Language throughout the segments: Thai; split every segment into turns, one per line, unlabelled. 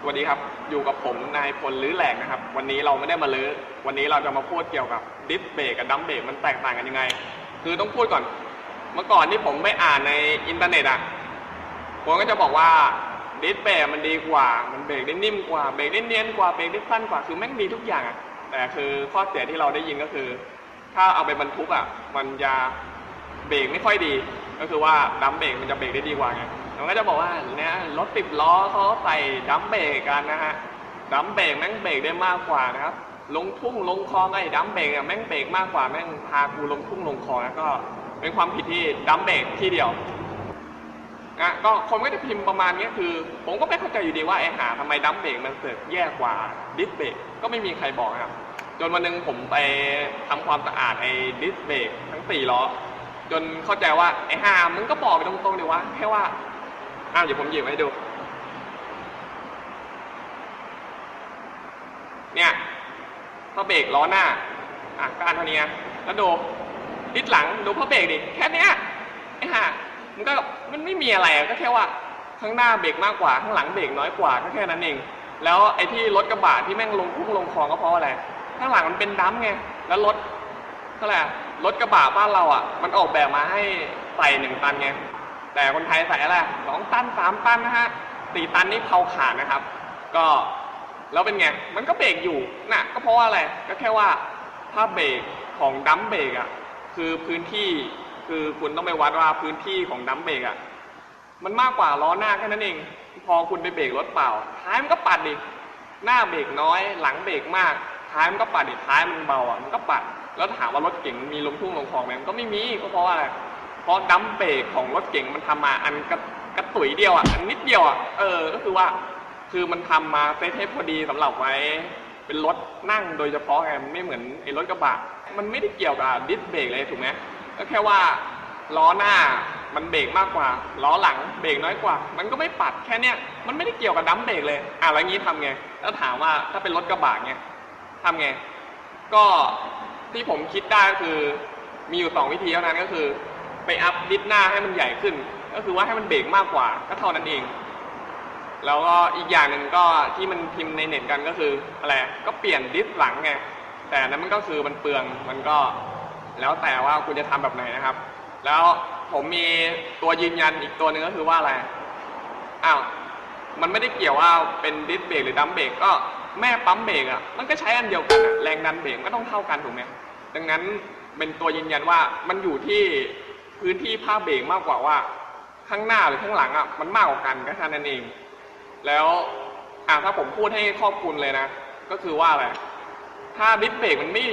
สวัสดีครับ อยู่กับผมนายพลลื้อแหลกนะครับ วันนี้เราไม่ได้มาลื้อ วันนี้เราจะมาพูดเกี่ยวกับดิสเบรกกับดัมเบรกมันแตกต่างกันยังไง คือต้องพูดก่อน เมื่อก่อนที่ผมไปอ่านในอินเทอร์เน็ตอะ ผมก็จะบอกว่าดิสเบรกมันดีกว่า มันเบรกได้นิ่มกว่า เบรกได้เนียนกว่า เบรกได้สั้นกว่า คือแม่งดีทุกอย่างอะ แต่คือข้อเสียที่เราได้ยินก็คือ ถ้าเอาไปบรรทุกอะ มันจะเบรกไม่ค่อยดี ก็คือว่าดัมเบรกมันจะเบรกได้ดีกว่าไง มันก็จะบอกว่าเนี่ยรถติดล้อเขาใส่ดัมเบรกกันนะฮะดัมเบรกแม่งเบรกได้มากกว่านะครับ ลงทุ่งลงคลองไอ้ดัมเบรกอะแม่งเบรกมากกว่าแม่งพากูลงทุ่งลงคลองแล้วก็เป็นความผิดที่ดัมเบรกที่เดียวอะก็คนก็จะพิมพ์ประมาณนี้คือ ผมก็ไม่เข้าใจอยู่ดีว่าไอ้หาทำไมดัมเบรกมันเสือกแย่กว่าดิสเบรกก็ไม่มีใครบอกครับจนวันหนึงผมไปทำความสะอาดไอ้ดิสเบรกทั้งสี่ล้อจนเข้าใจว่าไอ้หามึงก็บอกไปตรงๆเลยวะแค่ว่า อ้าวเดี๋ยวผมหยิบให้ดู เนี่ยพระเบรกล้อหน้า อะก็อันเท่านี้แล้วดูดิสหลังดูพระเบรกดิ แค่เนี้ยไอ้ห่ามันก็มันไม่มีอะไรอะก็แค่ว่าข้างหน้าเบรกมากกว่าข้างหลังเบรกน้อยกว่าก็แค่นั้นเอง แล้วไอ้ที่รถกระบะที่แม่งลงพุ่งลงคลองก็เพราะอะไรข้างหลังมันเป็นดัมป์ไงแล้วรถเท่าไหร่รถกระบะบ้านเราอะ มันออกแบบมาให้ใส่หนึ่งตันไง แต่คนไทยใส่อะไรสองตันสามตันนะฮะสี่ตันนี่เผาขาดนะครับ ก็แล้วเป็นไง มันก็เบรกอยู่น่ะก็เพราะว่าอะไร ก็แค่ว่าถ้าเบรกของดัมเบรกอะ คือพื้นที่คือคุณต้องไปวัดว่าพื้นที่ของดัมเบรกอะ มันมากกว่าล้อหน้าแค่นั้นเอง พอคุณไปเบรกรถเปล่า ท้ายมันก็ปัดดิหน้าเบรกน้อย หลังเบรกมาก ท้ายมันก็ปัดดิท้ายมันเบาอะ มันก็ปัด แล้วถามว่ารถเก๋งมีลงทุ่งลงคลองไหมมันก็ไม่มี ก็เพราะว่าอะไร ราะดัมเบรกของรถเก๋งมันทำมาอันกระกระตุยเดียวอะอันนิดเดียวอะเออก็คือว่าคือมันทำมาเซตให้พอดีสำหรับไว้เป็นรถนั่งโดยเฉพาะไงมันไม่เหมือนไอ้รถกระบะมันไม่ได้เกี่ยวกับดิสเบรกเลยถูกไหมก็แค่ว่าล้อหน้ามันเบรกมากกว่าล้อหลังเบรกน้อยกว่า มันก็ไม่ปัดแค่เนี้ยมันไม่ได้เกี่ยวกับดัมเบรกเลยอะแล้วงี้ทำไงแล้วถามว่าถ้าเป็นรถกระบะเงี้ยทำไงก็ที่ผมคิดได้ก็คือมีอยู่สองวิธีเท่านั้นก็คือ ไปอัพดิสหน้าให้มันใหญ่ขึ้น ก็คือว่าให้มันเบรกมากกว่าก็เท่านั้นเอง แล้วก็อีกอย่างหนึ่งก็ที่มันพิมพ์ในเน็ตกันก็คืออะไรก็เปลี่ยนดิสหลังไงแต่นั้นมันก็คือมันเปลืองมันก็แล้วแต่ว่าคุณจะทำแบบไหนนะครับ แล้วผมมีตัวยืนยันอีกตัวหนึ่งก็คือว่าอะไรอ้าวมันไม่ได้เกี่ยวว่าเป็นดิสเบรกหรือดัมเบรกก็แม่ปั๊มเบรกอะมันก็ใช้อันเดียวกันอะแรงดันเบรกก็ต้องเท่ากันถูกไหมดังนั้นเป็นตัวยืนยันว่ามันอยู่ที่ พื้นที่ผ้าเบรกมากกว่าว่า ข้างหน้าหรือข้างหลังอะมันมากกว่ากันก็แค่นั้นเอง แล้วอ่าถ้าผมพูดให้ครอบคลุมเลยนะ ก็คือว่าอะไรถ้าดิสเบรกมันไม่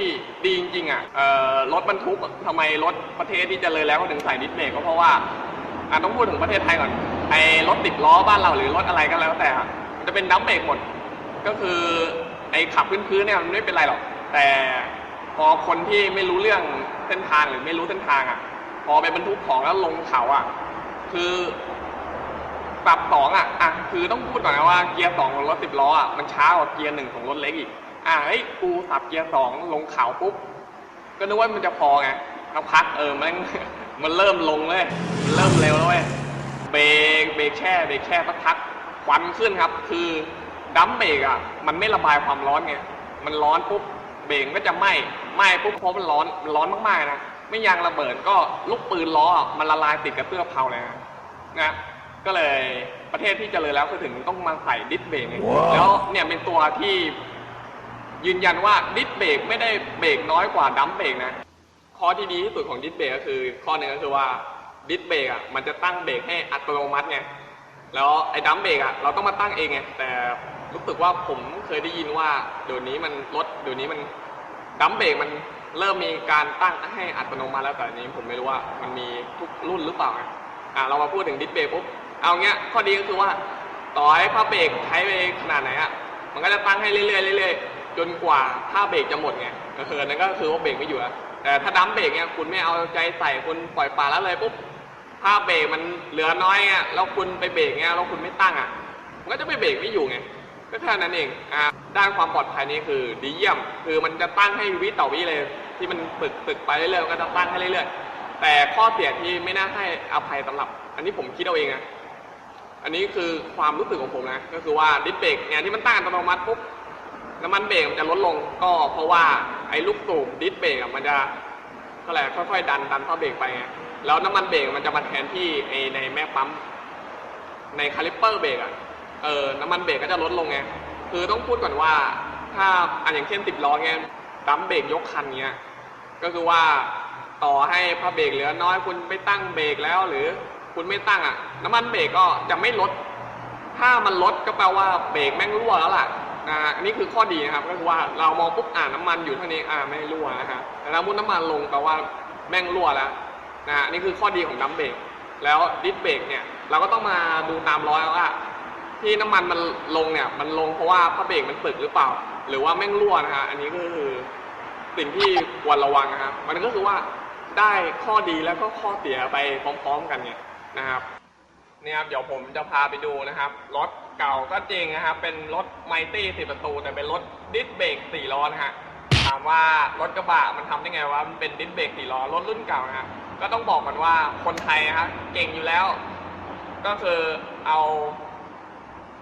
ดีจริงๆอะเอ่อรถบรรทุกทำไมรถประเทศที่เจริญแล้วเขาถึงใส่ดิสเบรกก็เพราะว่าอะต้องพูดถึงประเทศไทยก่อนไอ้รถติดล้อบ้านเราหรือรถอะไรก็แล้วแต่จะเป็นดัมเบรกหมด ก็คือไอ้ขับพื้นๆเนี่ยมันไม่เป็นไรหรอก แต่พอคนที่ไม่รู้เรื่องเส้นทางหรือไม่รู้เส้นทางอะ พอไปบรรทุกของแล้วลงเขาอะ คือปรับสองอะอะคือต้องพูดก่อนนะว่าเกียร์สองของรถสิบล้ออะมันช้ากว่าเกียร์หนึ่งของรถเล็กอีก อะเฮ้ยกูสับเกียร์สองลงเขาปุ๊บก็นึกว่ามันจะพอไงสักพักเออมันมันเริ่มลงเลยมันเริ่มเร็วแล้วเว้ยเบรกเบรกแช่เบรกแช่สักพักควันขึ้นครับ คือดัมเบรกอะมันไม่ระบายความร้อนไงมันร้อนปุ๊บเบรกก็จะไหม้ไหม้ปุ๊บเพราะมันร้อนมันร้อนมากๆนะ ไม่ยางระเบิดก็ลูกปืนล้ออะมันละลายติดกับเสื้อเพลาเลยนะนะก็เลยประเทศที่เจริญแล้วก็ถึงต้องมาใส่ดิสเบรกไงแล้วเนี่ยเป็นตัวที่ยืนยันว่าดิสเบรกไม่ได้เบรกน้อยกว่าดัมเบรกนะข้อที่ดีที่สุดของดิสเบรกก็คือข้อหนึ่งก็คือว่าดิสเบรกอะมันจะตั้งเบรกให้อัตโนมัติไงแล้วไอ้ดัมเบรกอะเราต้องมาตั้งเองไงแต่รู้สึกว่าผมเคยได้ยินว่าเดี๋ยวนี้มันรถเดี๋ยวนี้มันดัมเบรกมัน เริ่มมีการตั้งให้อัตโนมัติแล้วแต่อันนี้ผมไม่รู้ว่ามันมีทุกรุ่นหรือเปล่าไงอะเรามาพูดถึงดิสเบรกปุ๊บเอาเงี้ยข้อดีก็คือว่าต่อให้ผ้าเบรกใช้ไปขนาดไหนอะมันก็จะตั้งให้เรื่อยๆเรื่อยๆจนกว่าผ้าเบรกจะหมดไงเออนั่นก็คือว่าเบรกไม่อยู่แล้วแต่ถ้าดัมเบรกเนี่ยคุณไม่เอาใจใส่คุณปล่อยปละละเลยปุ๊บถ้าเบรกมันเหลือน้อยอะแล้วคุณไปเบรกเงี้ยแล้วคุณไม่ตั้งอะมันก็จะไปเบรกไม่อยู่ไงก็แค่นั้นเองอ่าด้านความปลอดภัยนี่คือดีเยี่ยม คือมันจะตั้งให้วิต่อวิเลย ที่มันฝึกฝึกไปเรื่อยๆก็จะตั้งให้เรื่อยๆ แต่ข้อเสียที่ไม่น่าให้อภัยสำหรับ อันนี้ผมคิดเอาเองอะอันนี้คือความรู้สึกของผมนะก็คือว่าดิสเบรกเนี่ยที่มันตั้งอัตโนมัติปุ๊บน้ำมันเบรกมันจะลดลงก็เพราะว่าไอ้ลูกสูบดิสเบรกมันจะเท่าไหร่ค่อยๆ ดันดันเข้าเบรกไปไงแล้วน้ำมันเบรกมันจะมาแทนที่ไอ้ในแม่ปั๊มในคาลิปเปอร์เบรกอะเออน้ำมันเบรกก็จะลดลงไงคือต้องพูดก่อนว่าถ้าอันอย่างเช่นติดล้อเงี้ยดัมเบรกยกคันเงี้ย ก็คือว่าต่อให้พระเบรกเหลือน้อยคุณไปตั้งเบรกแล้วหรือคุณไม่ตั้งอะ น้ำมันเบรกก็จะไม่ลด ถ้ามันลดก็แปลว่าเบรกแม่งรั่วแล้วล่ะนะฮะอันนี่คือข้อดีนะครับ ก็คือว่าเรามองปุ๊บอ่าน้ำมันอยู่เท่านี้อ่าไม่รั่วนะฮะแต่ถ้ามุดน้ำมันลงแปลว่าแม่งรั่วแล้วนะฮะนี่คือข้อดีของดัมเบรกแล้วดิสเบรกเนี่ยเราก็ต้องมาดูตามร้อยว่าที่น้ำมันมันลงเนี่ยมันลงเพราะว่าพระเบรกมันสึกหรือเปล่า หรือว่าแม่งรั่วนะฮะอันนี้ก็คือ สิ่งที่ควรระวังนะครับ มันก็คือว่าได้ข้อดีแล้วก็ข้อเสียไปพร้อมๆกันเนี่ยนะครับเนี่ยครับเดี๋ยวผมจะพาไปดูนะครับรถเก่าก็จริงนะครับ เป็นรถไมตี้สิประตู แต่เป็นรถดิสเบรกสี่ล้อนะฮะถามว่ารถกระบะมันทำได้ไงวะมันเป็นดิสเบรกสี่ล้อรถรุ่นเก่านะฮะก็ต้องบอกกันว่าคนไทยนะครับเก่งอยู่แล้ว ก็คือเอา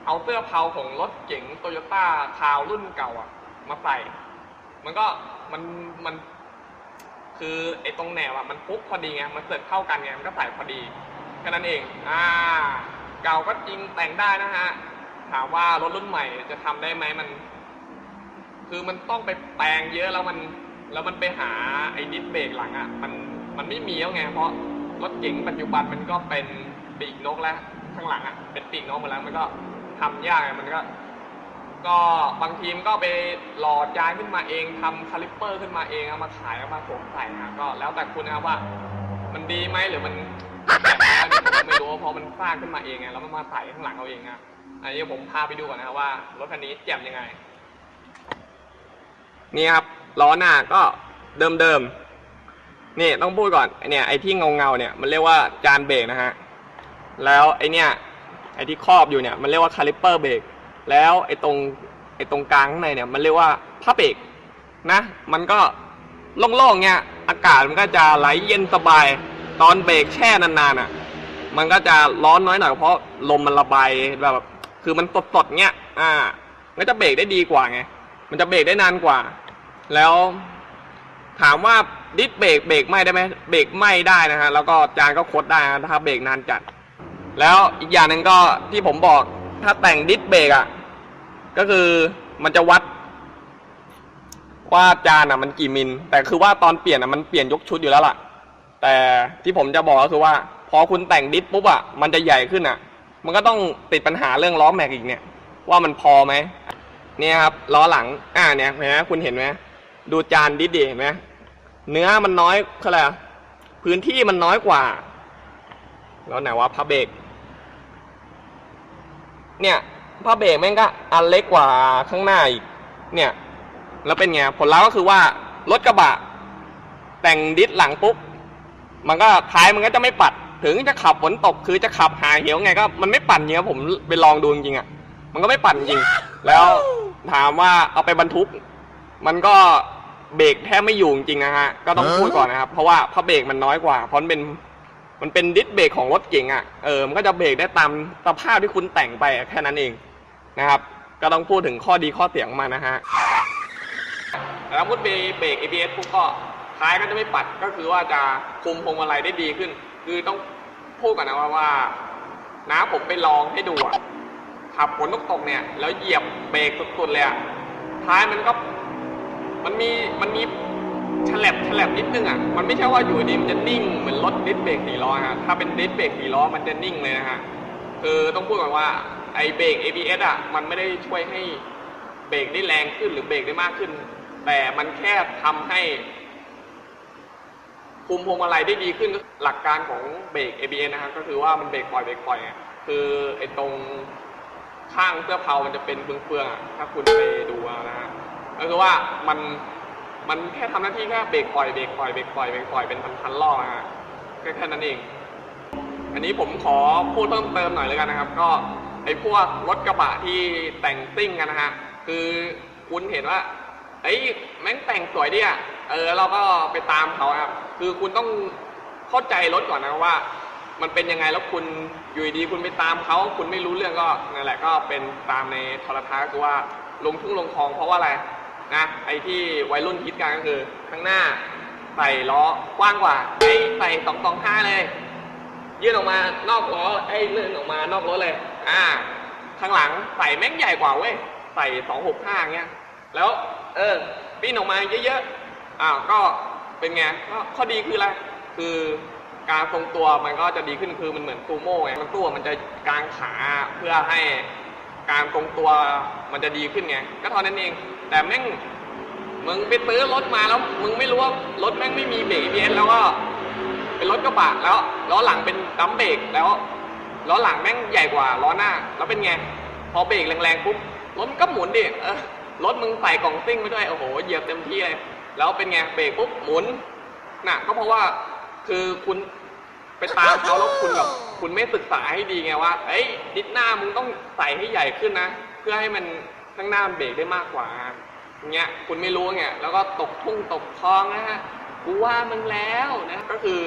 เอาเสื้อเพาของรถเก๋งโตโยต้าคาวรุ่นเก่าอะมาใส่ มันก็ มันมันคือไอ้ตรงแนวอะมันปุ๊บพอดีไงมันเสร็จเข้ากันไงมันก็ใส่พอดีแค่นั้นเอง อ่า เก่าก็จริงแต่งได้นะฮะ ถามว่ารถรุ่นใหม่จะทำได้ไหมมัน คือมันต้องไปแปลงเยอะแล้วมัน แล้วมันไปหาไอ้ดิสเบรกหลังอะ มันมันไม่มีแล้วไง เพราะรถเก๋งปัจจุบันมันก็เป็นปีกนกแล้วข้างหลังอะเป็นปีกนกหมดแล้วมันก็ทำยากไงมันก็ ก็บางทีมก็ไปหลอดย้ายขึ้นมาเองทำคาลิปเปอร์ขึ้นมาเองเอามาขายเอามาสวมใส่นะก็แล้วแต่คุณนะครับว่ามันดีไหมหรือมันแบบไหนอันนี้ผมไม่รู้เพราะมันสร้างขึ้นมาเองไงแล้วมันมาใส่ข้างหลังเอาเองนะอันนี้ผมพาไปดูก่อนนะครับว่ารถคันนี้แจ่มยังไง นี่ครับล้อหน้าก็เดิมๆนี่ต้องพูดก่อนไอเนี่ยไอที่เงาเงาๆเนี่ยมันเรียกว่าจานเบรกนะฮะแล้วไอเนี่ยไอที่ครอบอยู่เนี่ยมันเรียกว่าคาลิปเปอร์เบรก แล้วไอ้ตรงไอ้ตรงกลางข้างในเนี่ยมันเรียกว่าผ้าเบรกนะ มันก็โล่งๆเนี่ยอากาศมันก็จะไหลเย็นสบาย ตอนเบรกแช่นานๆอะ มันก็จะร้อนน้อยหน่อยเพราะลมมันระบายแบบคือมันสดๆเนี่ยอ่ามันก็จะเบรกได้ดีกว่าไง มันจะเบรกได้นานกว่า แล้วถามว่าดิสเบรกเบรกไม่ได้ไหมเบรกไม่ได้นะฮะ แล้วก็จานก็คดได้นะถ้าเบรกนานจัด แล้วอีกอย่างหนึ่งก็ที่ผมบอก ถ้าแต่งดิสเบรกอะ ก็คือมันจะวัด ว่าจานอะมันกี่มิล แต่คือว่าตอนเปลี่ยนอะมันเปลี่ยนยกชุดอยู่แล้วล่ะ แต่ที่ผมจะบอกก็คือว่า พอคุณแต่งดิสปุ๊บอะมันจะใหญ่ขึ้นอะ มันก็ต้องติดปัญหาเรื่องล้อแม็กอีกเนี่ย ว่ามันพอไหมเนี่ยครับล้อหลัง อ่าเนี่ยเห็นไหมคุณเห็นไหมดูจานดิสดิเห็นไหมเนื้อมันน้อยเขาอะไรพื้นที่มันน้อยกว่า แล้วไหนว่าพระเบรก เนี่ยพระเบรกแม่งก็อันเล็กกว่าข้างหน้าอีกเนี่ย แล้วเป็นไงผลลัพธ์ก็คือว่ารถกระบะ แต่งดิสหลังปุ๊บมันก็ท้ายมันก็จะไม่ปัด ถึงจะขับฝนตกคือจะขับหาเหวไงก็มันไม่ปั่นเงี้ยผมไปลองดูจริงๆอะมันก็ไม่ปั่นจริง แล้วถามว่าเอาไปบรรทุก มันก็เบรกแทบไม่อยู่จริงนะฮะก็ต้องพูดก่อนนะครับ เพราะว่าพระเบรกมันน้อยกว่าเพราะมันเป็น มันเป็นดิสเบรกของรถเก๋งอะเออมันก็จะเบรกได้ตามสภาพที่คุณแต่งไปแค่นั้นเองนะครับ ก็ต้องพูดถึงข้อดีข้อเสียงมันะฮะแต่ถ้าพูดเบรกเบรก ABS ปุ๊บก็ท้ายก็จะไม่ปัดก็คือว่าจะคุมพวงมาลัยได้ดีขึ้น คือต้องพูดก่อนนะว่าว่าน้าผมไปลองให้ดูอะขับฝนตกตกเนี่ย แล้วเหยียบเบรกสุดๆเลยอะท้ายมันก็มันมีมันมี ฉลับฉลับนิดนึงอะ มันไม่ใช่ว่าอยู่ดีมันจะนิ่งเหมือนรถดิสเบรกสี่ล้อฮะ ถ้าเป็นดิสเบรกสี่ล้อมันจะนิ่งเลยนะฮะ คือต้องพูดก่อนว่าไอเบรก ABS อะ มันไม่ได้ช่วยให้เบรกได้แรงขึ้นหรือเบรกได้มากขึ้น แต่มันแค่ทำให้คุมพวงมาลัยได้ดีขึ้นหลักการของเบรก ABS นะครับก็คือว่ามันเบรกปล่อยเบรกปล่อยอะคือไอ้ตรงข้างเสื้อเพามันจะเป็นเฟืองๆอะถ้าคุณไปดูนะฮะก็คือว่ามัน มันแค่ทำหน้าที่แค่เบรกปล่อยเบรกปล่อยเบรกปล่อยเบรกปล่อยเป็นพันๆรอบนะฮะแค่แค่นั้นเอง อันนี้ผมขอพูดเพิ่มเติมหน่อยเลยกันนะครับ ก็ไอ้พวกรถกระบะที่แต่งซิ่งกันนะฮะคือคุณเห็นว่าไอ้แม่งแต่งสวยดิอะเออเราก็ไปตามเขาครับ คือคุณต้องเข้าใจรถก่อนนะว่า มันเป็นยังไงแล้วคุณอยู่ดีคุณไปตามเขาคุณไม่รู้เรื่องก็นั่นแหละก็เป็นตามในโทรทัศน์คือว่าลงทุ่งลงคลองเพราะว่าอะไร นะไอ้ที่วัยรุ่นคิดกันก็คือข้างหน้าใส่ล้อกว้างกว่าไอ้ใส่สองสองห้าเลย ยื่นออกมานอกล้อไอ้เลื่อนออกมานอกรถเลย อ่า ข้างหลังใส่แม่งใหญ่กว่าเว้ยใส่สองหกห้าเงี้ยแล้ว เออปิ้นออกมาเยอะๆอ้าก็เป็นไงก็ข้อดีคืออะไรคือการทรงตัวมันก็จะดีขึ้นคือมันเหมือนซูโม่ไงมันตัวมันจะกางขาเพื่อให้การทรงตัวมันจะดีขึ้นไงก็เท่านั้นเอง แต่แม่งมึงไปซื้อรถมาแล้ว มึงไม่รู้ว่ารถแม่งไม่มีเบรก ABS แล้วก็เป็นรถกระบะแล้วล้อหลังเป็นดัมเบรกแล้วล้อหลังแม่งใหญ่กว่าล้อหน้า แล้วเป็นไงพอเบรกแรงๆปุ๊บรถมันก็หมุนดิเออรถมึงใส่กล่องซิ่งไปด้วยโอ้โหเหยียบเต็มที่เลยแล้วเป็นไงเบรกปุ๊บหมุนน่ะก็เพราะว่าคือคุณไปตามเขาแล้วคุณแบบคุณไม่ศึกษาให้ดีไงว่าเอ้ยดิสหน้ามึงต้องใส่ให้ใหญ่ขึ้นนะ เพื่อให้มัน ข้างหน้ามันเบรกได้มากกว่าเงี้ยคุณไม่รู้ไงแล้วก็ตกทุ่งตกคลองนะฮะกูว่ามึงแล้วนะก็คือ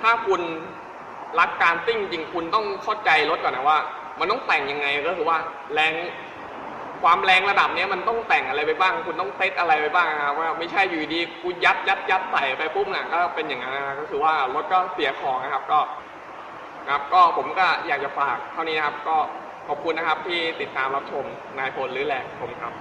ถ้าคุณรักการซิ่งจริงคุณต้องเข้าใจรถก่อนนะว่า มันต้องแต่งยังไงก็คือว่าแรงความแรงระดับเนี้ยมันต้องแต่งอะไรไปบ้าง คุณต้องเซตอะไรไปบ้างนะครับว่าไม่ใช่อยู่ดีกูยัดยัดยัดใส่ไปปุ๊บน่ะก็เป็นอย่างนั้นนะก็คือว่ารถก็เสียของนะครับก็ครับก็ผมก็อยากจะฝากเท่านี้นะครับก็ ขอบคุณนะครับที่ติดตามรับชมนายพลหรือแหลกผมครับ